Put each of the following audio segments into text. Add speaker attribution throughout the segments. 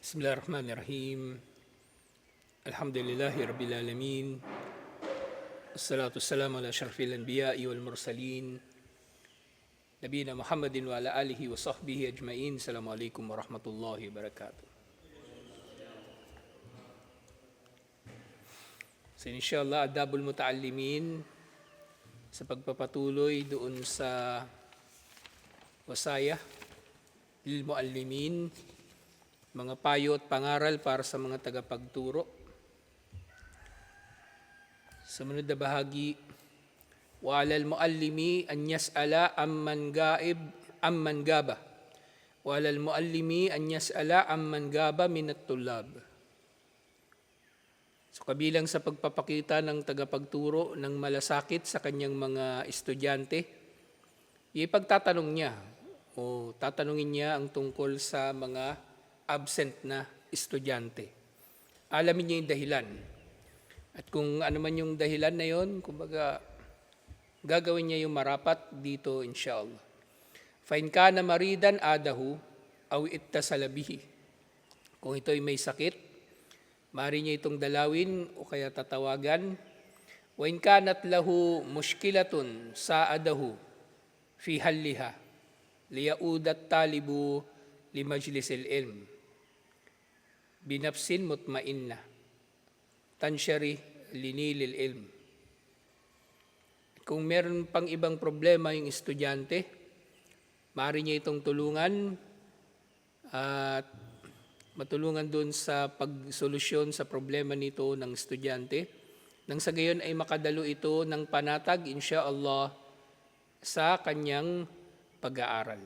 Speaker 1: بسم الله الرحمن الرحيم الحمد لله رب العالمين الصلاة والسلام على أشرف الأنبياء والمرسلين نبينا محمد وعلى آله وصحبه أجمعين السلام عليكم ورحمة الله وبركاته So inshallah, adabul mutaallimin sa pagpapatuloy doon sa wasaya lil muallimin. Mga payo at pangaral para sa mga tagapagturo. Sa munod na bahagi, wa alal muallimi an yas'ala amman gaib amman gaba. Wa alal muallimi an yas'ala amman gaba min at-tullab. So kabilang sa pagpapakita ng tagapagturo ng malasakit sa kanyang mga estudyante, ipagtatanong niya o tatanungin niya ang tungkol sa mga absent na estudyante. Alamin niya yung dahilan. At kung ano man yung dahilan na yon, kumbaga gagawin niya yung marapat dito inshallah. Fain kana maridan adahu aw ittasalabihi. Kung ito ay may sakit, Mari niya itong dalawin o kaya tatawagan. Wa in kanat lahu mushkilatun sa'adahu fi halliha liyaudat talibu li majlisil ilm. Binafsin mutmainna. Tansyari linilil ilm. Kung meron pang ibang problema yung estudyante, mari niya itong tulungan at matulungan doon sa pagsolusyon sa problema nito ng estudyante. Nang sa gayon ay makadalo ito ng panatag, insya Allah, sa kanyang pag-aaral.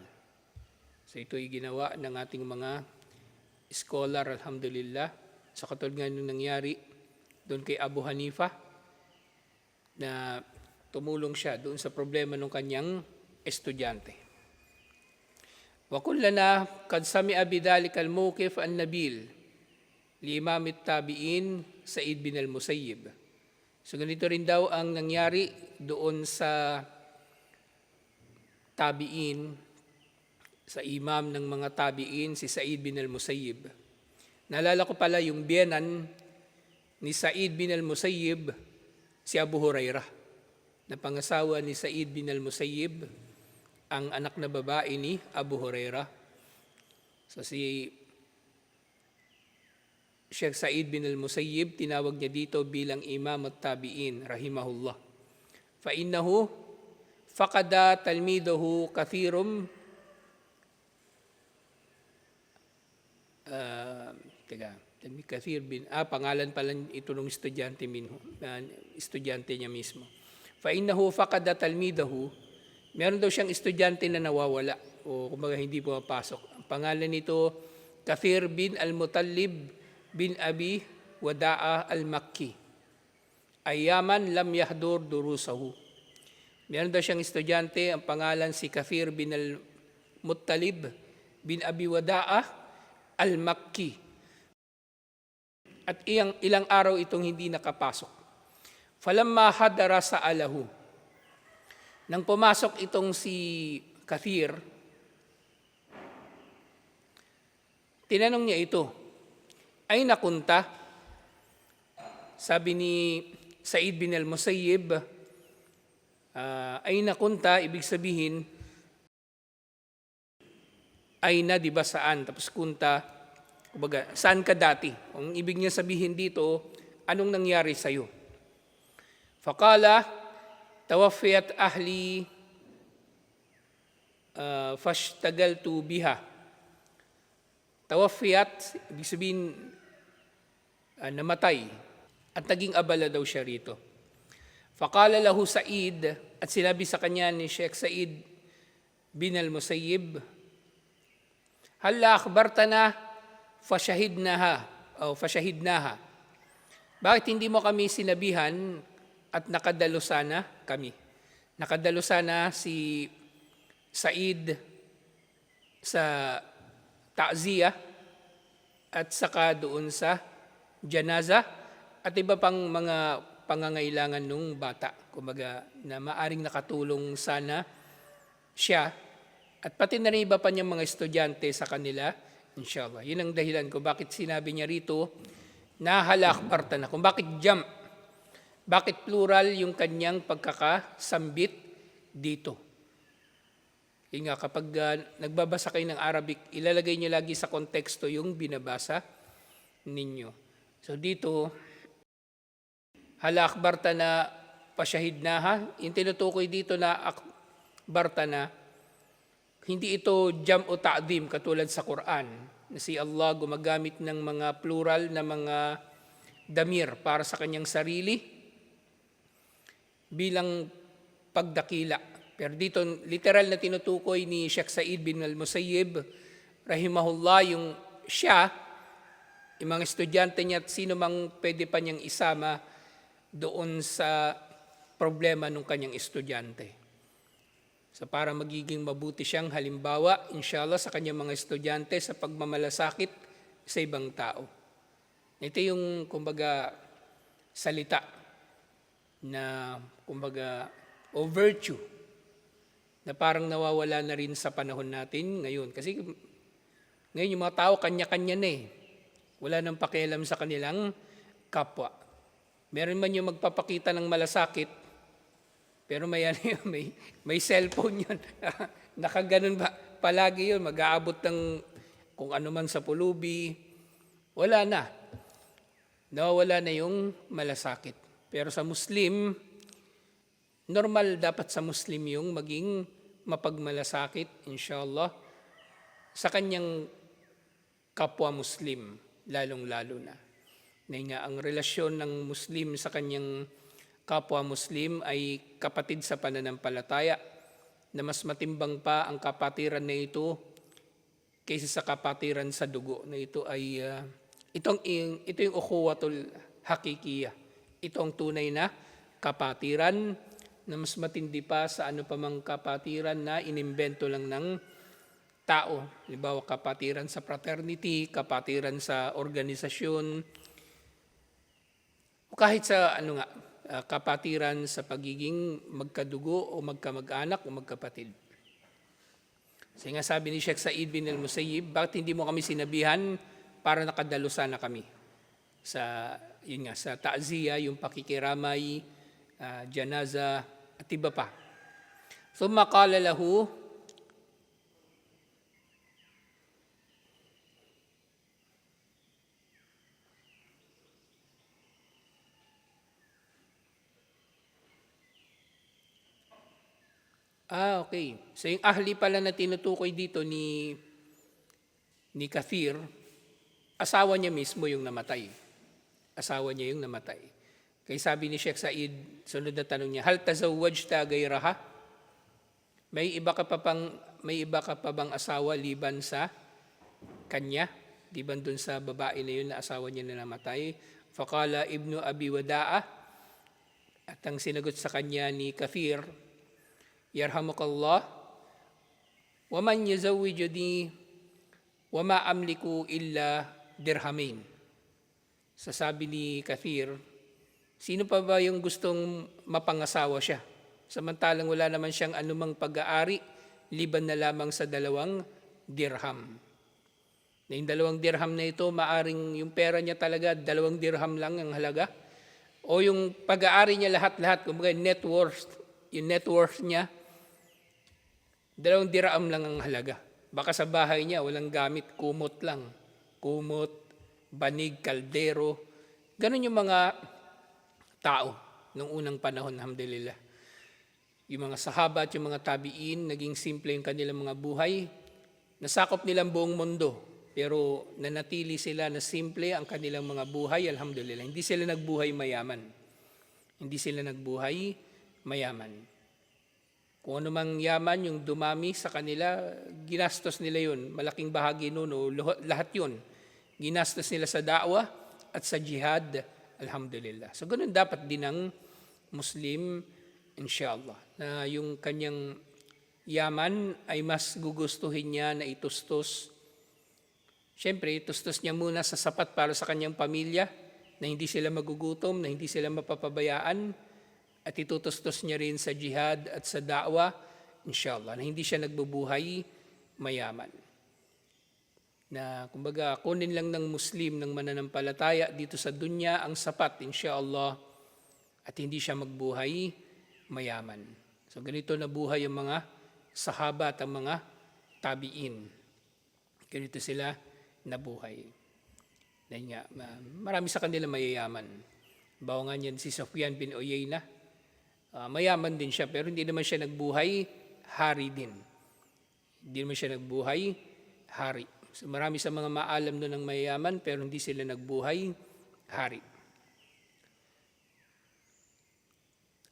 Speaker 1: So ito ay ginawa ng ating mga scholar, alhamdulillah. Sa katulad nga nangyari doon kay Abu Hanifa, na tumulong siya doon sa problema ng kanyang estudyante. Wa kullana kad sami'a bidhalika al-mawqif an-nabil li Imam tabiin Sa'id bin al-Musayyib. So ganito rin daw ang nangyari doon sa tabiin sa imam ng mga tabiin, si Said bin al-Musayyib. Naalala ko pala yung biyanan ni Said bin al-Musayyib, si Abu Hurairah, na pangasawa ni Said bin al-Musayyib, ang anak na babae ni Abu Huraira. So si Sheikh Said bin al-Musayyib, tinawag niya dito bilang Imam at Tabi'in, rahimahullah. Fa'innahu faqada talmidahu kathirum uh, teka, kathir bin, ah, pangalan pala ito ng estudyante minho, uh, estudyante niya mismo. Fa'innahu faqada talmidahu Meron daw siyang estudyante na nawawala o kumbaga hindi pumapasok. Ang pangalan nito, Kathir bin al-Mutallib bin Abi Wada'a al-Makki. Ayaman lam yahdur durusahu. Meron daw siyang estudyante, ang pangalan si Kathir bin al-Muttalib bin Abi Wada'a al-Makki. At iyang, ilang araw itong hindi nakapasok. Falamma hadara sa alahu, nang pumasok itong si Kathir, tinanong niya ito, ay nakunta? Sabi ni Said bin al-Musayyib, uh, ay nakunta, ibig sabihin, ay na, di ba, saan? Tapos kunta, kumbaga, saan ka dati? Ang ibig niya sabihin dito, anong nangyari sa'yo? Fakala, tawafiyat ahli ah, uh, fashtagal tu biha. Tawafiyat, ibig sabihin, uh, namatay. At naging abala daw siya rito. Fakala lahu Said, at sinabi sa kanya ni Sheikh Said bin al-Musayyib, Hala akhbartana fashahidnaha, o fashahidnaha. Bakit hindi mo kami sinabihan at nakadalo sana kami. Nakadalo sana si Said sa ta'ziya at saka doon sa janaza at iba pang mga pangangailangan nung bata. Kumbaga na maaring nakatulong sana siya at pati na rin iba pa niyang mga estudyante sa kanila Inshallah. Yun ang dahilan ko bakit sinabi niya rito na halakbarta na. Kung bakit jam, bakit plural yung kanyang pagkakasambit dito. Yun nga, kapag ah, nagbabasa kayo ng Arabic, ilalagay niyo lagi sa konteksto yung binabasa ninyo. So dito, halakbarta na pasyahid na ha. Yung tinutukoy dito na akbarta na, hindi ito jam o ta'dim katulad sa Quran na si Allah gumagamit ng mga plural na mga damir para sa kanyang sarili bilang pagdakila. Pero dito, literal na tinutukoy ni Sheikh Said bin al-Musayyib, rahimahullah, yung siya, yung mga estudyante niya at sino mang pwede pa niyang isama doon sa problema ng kanyang estudyante. So para magiging mabuti siyang halimbawa, inshallah, sa kanyang mga estudyante sa pagmamalasakit sa ibang tao. Ito yung, kumbaga, salita na, kumbaga, o virtue na parang nawawala na rin sa panahon natin ngayon. Kasi ngayon yung mga tao kanya-kanya na eh. Wala nang pakialam sa kanilang kapwa. Meron man yung magpapakita ng malasakit, pero may, ano yun, may, may cellphone yun. Nakaganon ba? Palagi yun, mag-aabot ng kung ano man sa pulubi. Wala na. Nawawala na yung malasakit. Pero sa Muslim, normal dapat sa Muslim yung maging mapagmalasakit, inshallah, sa kanyang kapwa Muslim, lalong-lalo na. Na nga, ang relasyon ng Muslim sa kanyang kapwa Muslim ay kapatid sa pananampalataya na mas matimbang pa ang kapatiran na ito kaysa sa kapatiran sa dugo na ito ay uh, itong ito yung ukhuwatul hakikiya. Ito ang tunay na kapatiran na mas matindi pa sa ano pa mang kapatiran na inimbento lang ng tao. Halimbawa, kapatiran sa fraternity, kapatiran sa organisasyon, kahit sa ano nga, uh, kapatiran sa pagiging magkadugo o magkamag-anak o magkapatid. Kasi nga sabi ni Sheikh Said bin al-Musayyib, bakit hindi mo kami sinabihan para nakadalo sana kami sa yun nga sa ta'ziya, yung pakikiramay, uh, janaza at iba pa. So qala lahu Ah, okay. So yung ahli pala na tinutukoy dito ni ni Kathir, asawa niya mismo yung namatay. Asawa niya yung namatay. Kaya sabi ni Sheikh Said, sunod na tanong niya, Hal tazawwajta gayraha? May iba ka pa pang may iba ka pa bang asawa liban sa kanya? Liban dun sa babae na yun na asawa niya na namatay? Fakala ibnu Abi Wadaa at ang sinagot sa kanya ni Kafir, Yarhamukallah, Waman yazawwijuni wama amliku illa dirhamin. Sasabi ni Kathir, sino pa ba yung gustong mapangasawa siya? Samantalang wala naman siyang anumang pag-aari, liban na lamang sa dalawang dirham. Na yung dalawang dirham na ito, maaring yung pera niya talaga, dalawang dirham lang ang halaga. O yung pag-aari niya lahat-lahat, kumbaga net worth, yung net worth niya, dalawang dirham lang ang halaga. Baka sa bahay niya, walang gamit, kumot lang. Kumot, banig, kaldero. Ganon yung mga tao nung unang panahon, alhamdulillah. Yung mga sahaba at yung mga tabiin, naging simple yung kanilang mga buhay. Nasakop nilang buong mundo, pero nanatili sila na simple ang kanilang mga buhay, alhamdulillah. Hindi sila nagbuhay mayaman. Hindi sila nagbuhay mayaman. Kung ano mang yaman yung dumami sa kanila, ginastos nila yun. Malaking bahagi noon, o lahat yun. Ginastos nila sa da'wa at sa jihad, alhamdulillah. So ganun dapat din ang Muslim, inshallah, na yung kanyang yaman ay mas gugustuhin niya na itustos. Siyempre, itustos niya muna sa sapat para sa kanyang pamilya, na hindi sila magugutom, na hindi sila mapapabayaan, at itutustos niya rin sa jihad at sa da'wa, inshallah, na hindi siya nagbubuhay mayaman. na kumbaga kunin lang ng Muslim ng mananampalataya dito sa dunya ang sapat inshallah at hindi siya magbuhay mayaman. So ganito na buhay ang mga sahaba at ang mga tabiin. Ganito sila nabuhay. Dahil nga, ma- marami sa kanila mayayaman. Bawa nga niyan si Sufyan bin Uyayna. Ah, mayaman din siya pero hindi naman siya nagbuhay hari din. Hindi naman siya nagbuhay hari. So marami sa mga maalam doon ng mayayaman pero hindi sila nagbuhay hari.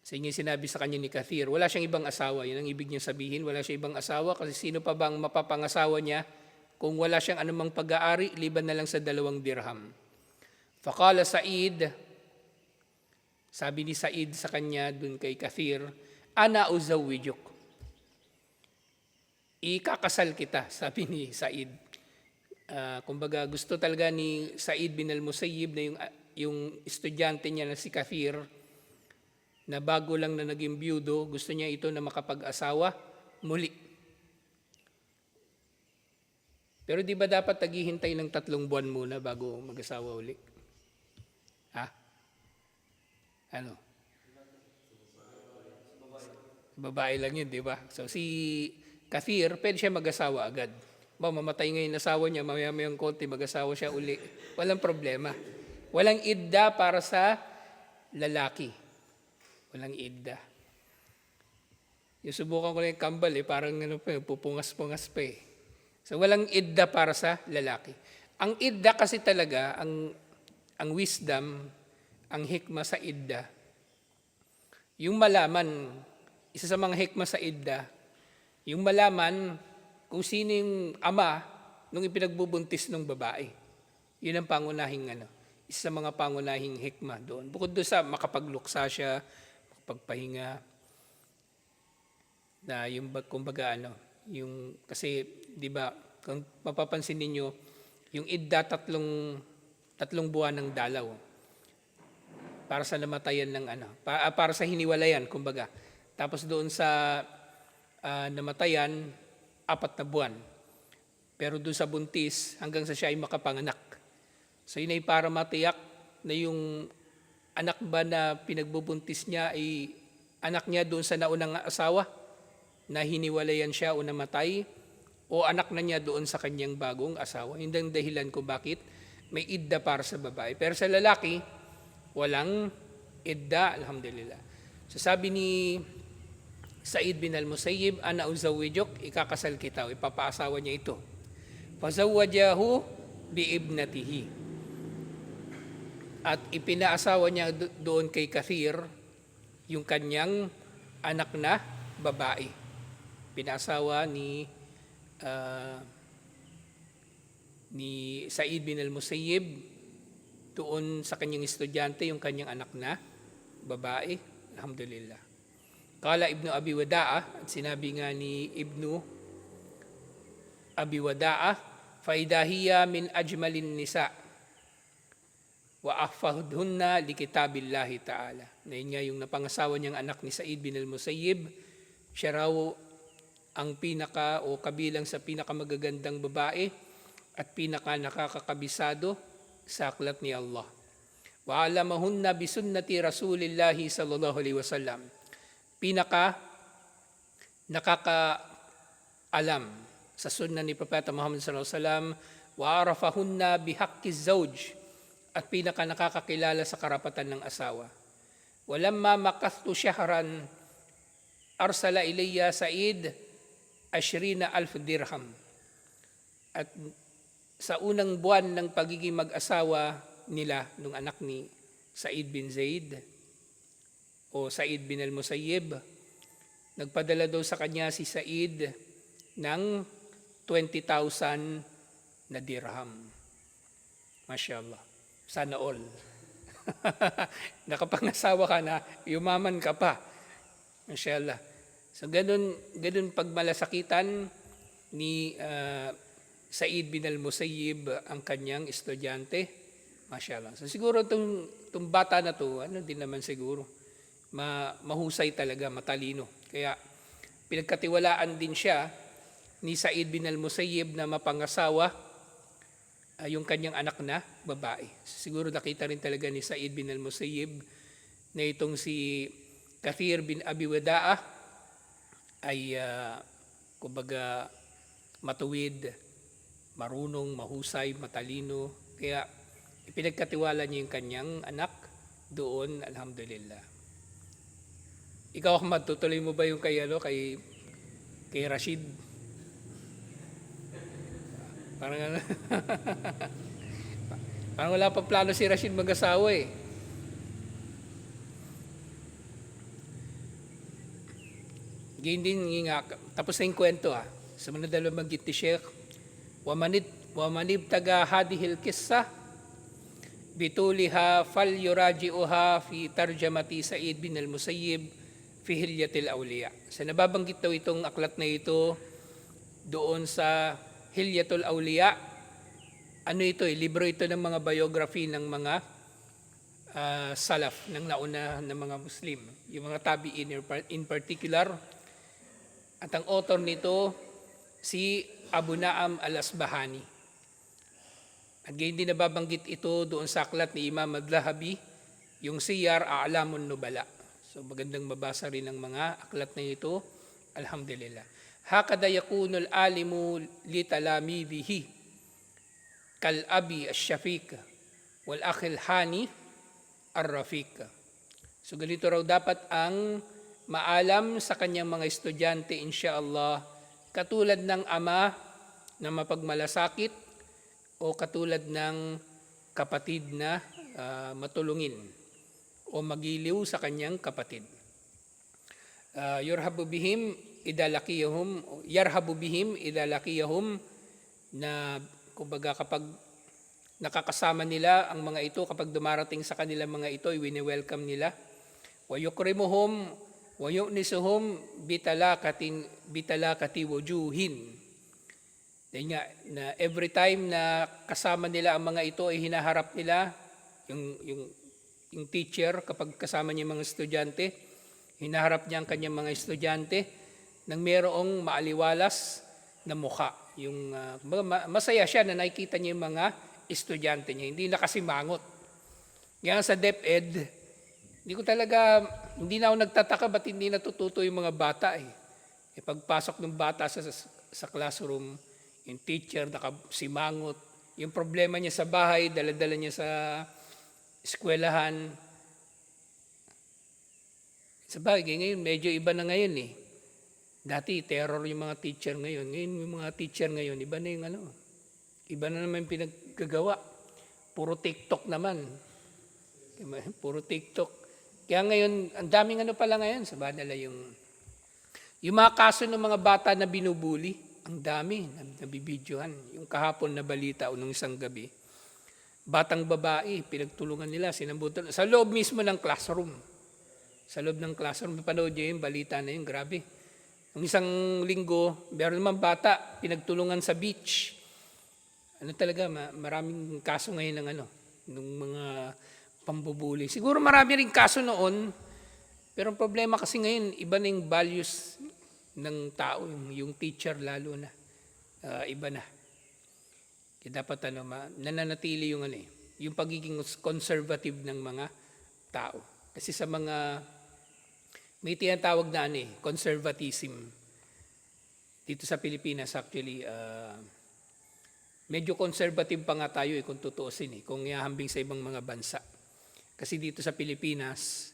Speaker 1: Sa inyo sinabi sa kanya ni Kathir, wala siyang ibang asawa. Yan ang ibig niya sabihin, wala siyang ibang asawa kasi sino pa bang mapapangasawa niya kung wala siyang anumang pag-aari, liban na lang sa dalawang dirham. Fakala Said, sabi ni Said sa kanya dun kay Kathir, Ana uzawijuk. Ikakasal kita, sabi ni Said. Ah, kumbaga gusto talaga ni Said bin al-Musayyib na yung, yung estudyante niya na si Kathir, na bago lang na naging byudo, gusto niya ito na makapag-asawa muli. Pero di ba dapat naghihintay ng tatlong buwan muna bago mag-asawa uli? Ha? Ano? Babae lang yun, di ba? So si Kathir, pwede siya mag-asawa agad. Ba, mamatay ngayon asawa niya, mamaya mayang konti, mag-asawa siya uli. Walang problema. Walang idda para sa lalaki. Walang idda. Yung subukan ko na yung kambal eh, parang ano pa, pupungas-pungas pa eh. So walang idda para sa lalaki. Ang idda kasi talaga, ang, ang wisdom, ang hikma sa idda, yung malaman, isa sa mga hikma sa idda, yung malaman kung sino yung ama nung ipinagbubuntis ng babae. Yun ang pangunahing ano, isa sa mga pangunahing hikma doon. Bukod doon sa makapagluksa siya, makapagpahinga, na yung bag- kumbaga ano, yung kasi 'di ba, kung mapapansin ninyo, yung idda tatlong tatlong buwan ng dalaw para sa namatayan ng ano, pa- ah, para sa hiniwalayan kumbaga. Tapos doon sa ah, namatayan apat na buwan. Pero doon sa buntis hanggang sa siya ay makapanganak. So yun ay para matiyak na yung anak ba na pinagbubuntis niya ay anak niya doon sa naunang asawa na hiniwalayan siya o namatay o anak na niya doon sa kanyang bagong asawa. Yun ang dahilan kung bakit may idda para sa babae. Pero sa lalaki, walang idda, alhamdulillah. So sabi ni Said bin al-Musayyib, ana uzawijok, ikakasal kita, ipapaasawa niya ito. Fazawajahu bi ibnatihi. At ipinaasawa niya do- doon kay Kathir yung kanyang anak na babae. Pinaasawa ni ah, ni Said bin al-Musayyib doon sa kanyang estudyante yung kanyang anak na babae. Alhamdulillah. Kala Ibnu Abi Wadaa, at sinabi nga ni Ibnu Abi Wadaa, faidahiya min ajmalin nisa wa ahfadhunna li kitabillahi ta'ala. Na yun nga yung napangasawa niyang anak ni Said bin al-Musayyib, siya raw ang pinaka o kabilang sa pinakamagagandang babae at pinaka nakakakabisado sa aklat ni Allah. Wa alamahunna bi sunnati Rasulillahi sallallahu alaihi wasallam. Pinaka nakakaalam sa sunna ni Propeta Muhammad sallallahu alaihi wasallam wa arafahunna bihaqqi zawj at pinaka nakakakilala sa karapatan ng asawa. Walamma makathtu shahran arsala ilayya Said ashrina alf dirham. At sa unang buwan ng pagiging mag-asawa nila nung anak ni Said bin Zaid o Said bin al-Musayyib, nagpadala daw sa kanya si Said ng 20,000 na dirham. Mashallah. Sana all. Nakapangasawa ka na, yumaman ka pa. Mashallah. So ganun, ganun pagmalasakitan ni ah, Said bin al-Musayyib ang kanyang estudyante. Mashallah. So siguro itong, itong bata na to, ano din naman siguro, ma, mahusay talaga, matalino. Kaya pinagkatiwalaan din siya ni Said bin al-Musayyib na mapangasawa ah, yung kanyang anak na babae. Siguro nakita rin talaga ni Said bin al-Musayyib na itong si Kathir bin Abi Wadaa ay ah, kumbaga matuwid, marunong, mahusay, matalino. Kaya ipinagkatiwala niya yung kanyang anak doon, alhamdulillah. Ikaw, Ahmad, tutuloy mo ba yung kay, ano, kay, kay Rashid? Parang ano, parang wala pa plano si Rashid mag-asawa eh. Ganyan din nga, tapos na yung kwento ah. Sa mga dalawang banggit ni wamanib taga hadihil kissa, bituliha fal yuraji'uha fi tarjamati Sa'id bin al-Musayyib fi Hilyatil Awliya. Sa daw itong aklat na ito doon sa Hilyatul Awliya, ano ito eh, libro ito ng mga biography ng mga ah, salaf, ng nauna ng mga Muslim. Yung mga tabi'in in particular, at ang author nito, si Abu Naam al-Asbahani. At gayon din nababanggit ito doon sa aklat ni Imam Adlahabi, yung Siyar A'lamun Nubala. So magandang mabasa rin ang mga aklat na ito. Alhamdulillah. Hakada yakunul alimu li talamidihi kal abi ash-shafiq wal akhil hani ar-rafiq. So ganito raw dapat ang maalam sa kanyang mga estudyante insyaallah katulad ng ama na mapagmalasakit o katulad ng kapatid na ah, matulungin o magiliw sa kanyang kapatid. Ah, yurhabu bihim idalakiyahum yarhabu bihim idalakiyahum na kumbaga kapag nakakasama nila ang mga ito kapag dumarating sa kanila mga ito i-welcome nila wa yukrimuhum yu'nisuhum bitalakatin bitalakati wujuhin dahil nga, na every time na kasama nila ang mga ito ay hinaharap nila yung, yung, yung teacher kapag kasama niya yung mga estudyante, hinaharap niya ang kanyang mga estudyante nang mayroong maaliwalas na mukha. Yung, ma- masaya siya na nakikita niya yung mga estudyante niya, hindi nakasimangot. Kaya sa DepEd, hindi ko talaga, hindi na ako nagtataka ba't hindi natututo yung mga bata eh. E pagpasok ng bata sa, sa classroom, yung teacher nakasimangot, yung problema niya sa bahay, daladala niya sa eskwelahan. Sa bagay, ngayon medyo iba na ngayon eh. Dati terror yung mga teacher ngayon. Ngayon yung mga teacher ngayon, iba na yung ano. Iba na naman yung pinaggagawa. Puro TikTok naman. Puro TikTok. Kaya ngayon, ang daming ano pala ngayon, sa nila yung yung mga kaso ng mga bata na binubuli, ang dami, nabibidyohan. Yung kahapon na balita o nung isang gabi, batang babae, pinagtulungan nila, sinambutan, sa loob mismo ng classroom. Sa loob ng classroom, napanood niyo yung balita na yun, grabe. Nung isang linggo, meron naman bata, pinagtulungan sa beach. Ano talaga, ma- maraming kaso ngayon ng ano, ng mga pambubuli. Siguro marami rin kaso noon, pero ang problema kasi ngayon, iba na yung values ng tao, yung, yung teacher lalo na. Ah, iba na. Kaya dapat ano, ma, nananatili yung ano eh, yung pagiging conservative ng mga tao. Kasi sa mga, may tinatawag na ano eh, conservatism. Dito sa Pilipinas actually, ah, medyo conservative pa nga tayo eh kung tutuusin eh, kung ihahambing sa ibang mga bansa. Kasi dito sa Pilipinas,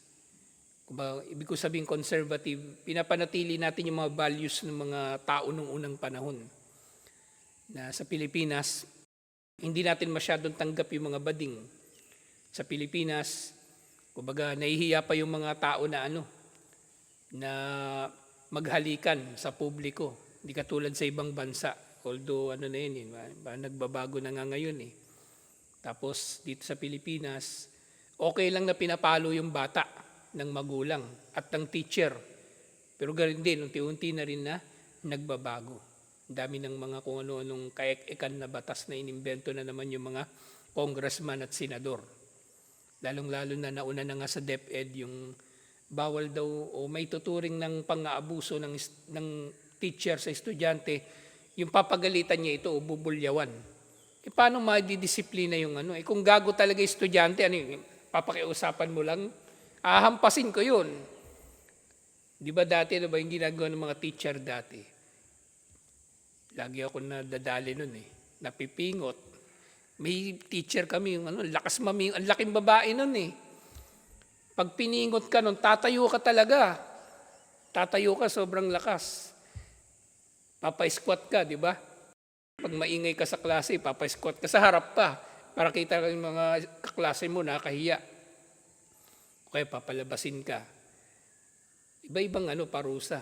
Speaker 1: ba, ibig ko sabihin conservative, pinapanatili natin yung mga values ng mga tao nung unang panahon. Na sa Pilipinas, hindi natin masyadong tanggap yung mga bading. Sa Pilipinas, kumbaga nahihiya pa yung mga tao na ano, na maghalikan sa publiko. Hindi katulad sa ibang bansa. Although ano na yun, ba- nagbabago na nga ngayon eh. Tapos dito sa Pilipinas, okay lang na pinapalo yung bata ng magulang at ng teacher. Pero ganun din, unti-unti na rin na nagbabago. Ang dami ng mga kung ano-anong kaek-ekan na batas na inimbento na naman yung mga congressman at senador. Lalong-lalo na nauna na nga sa DepEd yung bawal daw o may tuturing ng pang-aabuso ng, ng teacher sa estudyante, yung papagalitan niya ito o bubulyawan. eh paano madidisiplina yung ano? Eh kung gago talaga estudyante, ano yung papakiusapan mo lang? Ahampasin ko yun. Di ba dati, ano ba yung ginagawa ng mga teacher dati? Lagi ako nadadali nun eh. Napipingot. May teacher kami, yung ano, lakas mami, ang laking babae nun eh. Pag piningot ka nun, tatayo ka talaga. Tatayo ka, sobrang lakas. Papa-squat ka, di ba? Pag maingay ka sa klase, papa-squat ka sa harap pa. Para kita yung mga kaklase mo nakahiya. O kaya papalabasin ka. Iba-ibang ano, parusa.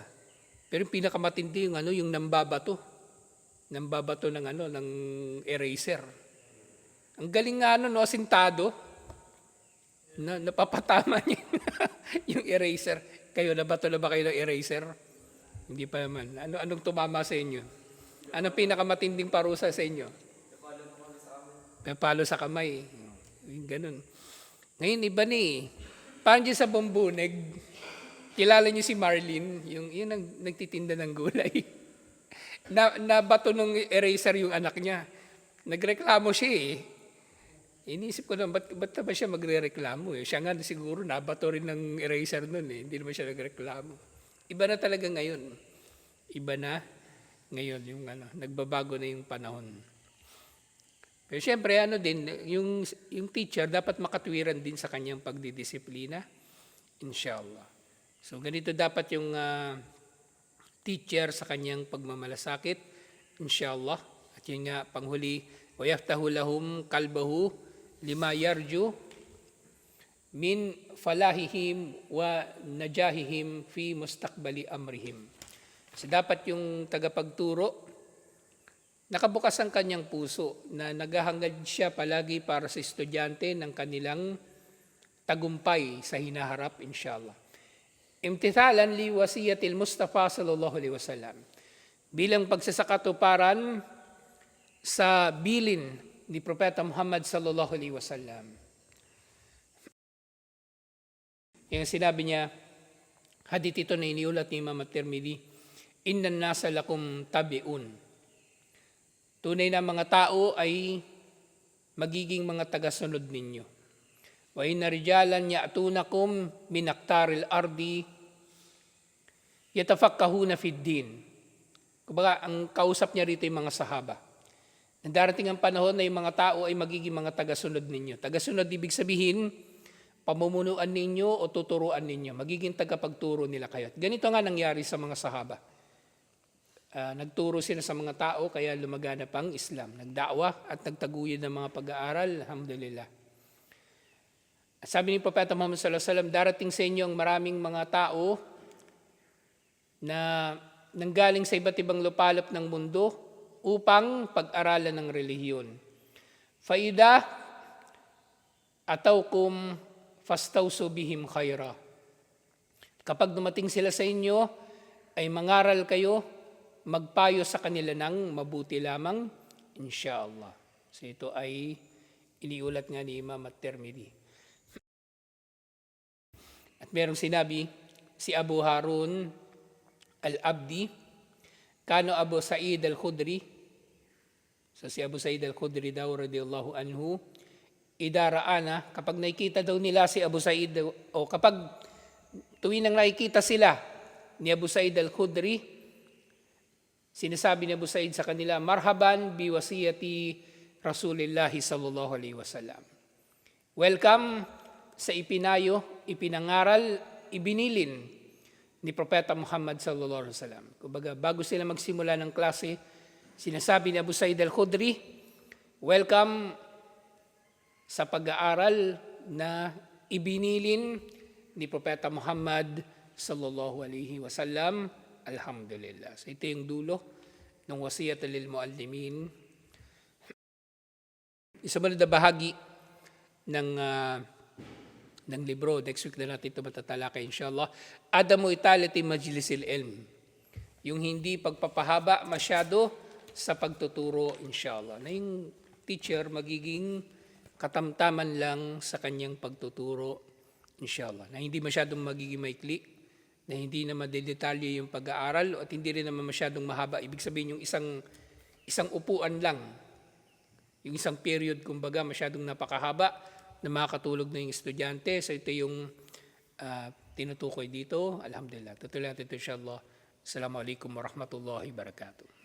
Speaker 1: Pero yung pinakamatindi yung ano, yung nambabato. Nambabato ng ano, ng eraser. Ang galing nga ano, no, asintado. Na, napapatama niya yung eraser. Kayo, nabato na ba kayo ng eraser? Hindi pa naman. Ano, anong tumama sa inyo? Anong pinakamatinding parusa sa inyo? Pepalo sa kamay. Ganun. Ngayon, iba ni. eh. Parang dyan sa Bumbunig, kilala niyo si Marlene, yung, yun ang nagtitinda ng gulay. na, nabato ng eraser yung anak niya. Nagreklamo siya eh. Inisip ko na, ba't, ba't na ba siya magre-reklamo eh? Siya nga siguro nabato rin ng eraser nun eh. Hindi naman siya nagreklamo. Iba na talaga ngayon. Iba na ngayon yung ano, nagbabago na yung panahon. Pero siyempre, ano din, yung, yung teacher dapat makatwiran din sa kanyang pagdidisiplina. Inshallah. So ganito dapat yung ah, teacher sa kanyang pagmamalasakit. Inshallah. At yun nga, panghuli, وَيَفْتَهُ لَهُمْ كَلْبَهُ لِمَا يَرْجُو min falahihim wa najahihim fi mustaqbali amrihim. So dapat yung tagapagturo, nakabukas ang kanyang puso na naghahangad siya palagi para sa estudyante ng kanilang tagumpay sa hinaharap, inshallah. Imtithalan li wasiyatil Mustafa sallallahu alaihi wasallam. Bilang pagsasakatuparan sa bilin ni Propeta Muhammad sallallahu alaihi wasallam. Yung sinabi niya, hadith ito na iniulat ni Imam At-Tirmidhi, Inna nasa lakum tabi'un. Tunay na mga tao ay magiging mga tagasunod ninyo. Wa inna rijalan ya'tunakum min aktaril ardi yatafakkahuna fid din. Kumbaga, ang kausap niya rito yung mga sahaba. Ang darating ang panahon na yung mga tao ay magiging mga tagasunod ninyo. Tagasunod, ibig sabihin, pamumunuan ninyo o tuturuan ninyo. Magiging tagapagturo nila kayo. Ganito nga nangyari sa mga sahaba. Ah, nagturo sila sa mga tao kaya lumaganap ang Islam. Nagdawa at nagtaguyod ng mga pag-aaral. Alhamdulillah. Sabi ni Propeta Muhammad sallallahu alaihi wasallam, darating sa inyo ang maraming mga tao na nanggaling sa iba't ibang lupalop ng mundo upang pag-aralan ng relihiyon. Faida atawkum fastawsu bihim khaira. Kapag dumating sila sa inyo, ay mangaral kayo, magpayo sa kanila ng mabuti lamang, inshallah. So ito ay iniulat nga ni Imam At-Tirmidhi. At merong sinabi, si Abu Harun al-Abdi, kano Abu Sa'id al-Khudri, so si Abu Sa'id al-Khudri daw radiyallahu anhu, idaraana, kapag nakikita daw nila si Abu Sa'id, o kapag tuwing nang nakikita sila ni Abu Sa'id al-Khudri, sinasabi ni Abu Sa'id sa kanila, Marhaban bi wasiyati Rasulillahi sallallahu alaihi wasallam. Welcome sa ipinayo, ipinangaral, ibinilin ni Propeta Muhammad sallallahu alaihi wasallam. Kumbaga, bago sila magsimula ng klase, sinasabi ni Abu Sa'id al-Khudri, welcome sa pag-aaral na ibinilin ni Propeta Muhammad sallallahu alaihi wasallam. Alhamdulillah. So ito yung dulo ng wasiyat lil muallimin. Isa ba na bahagi ng ah, ng libro. Next week na natin ito matatalakay, inshallah. Adamu italati majlisil ilm. Yung hindi pagpapahaba masyado sa pagtuturo, inshallah. Na yung teacher magiging katamtaman lang sa kanyang pagtuturo, inshallah. Na hindi masyadong magiging maikli, na hindi na madedetalye yung pag-aaral at hindi rin naman masyadong mahaba. Ibig sabihin yung isang isang upuan lang. yung isang period, kumbaga, masyadong napakahaba na makakatulog na yung estudyante. So ito yung ah, tinutukoy dito. Alhamdulillah. Tutuloy natin ito insyaAllah. Assalamualaikum warahmatullahi wabarakatuh.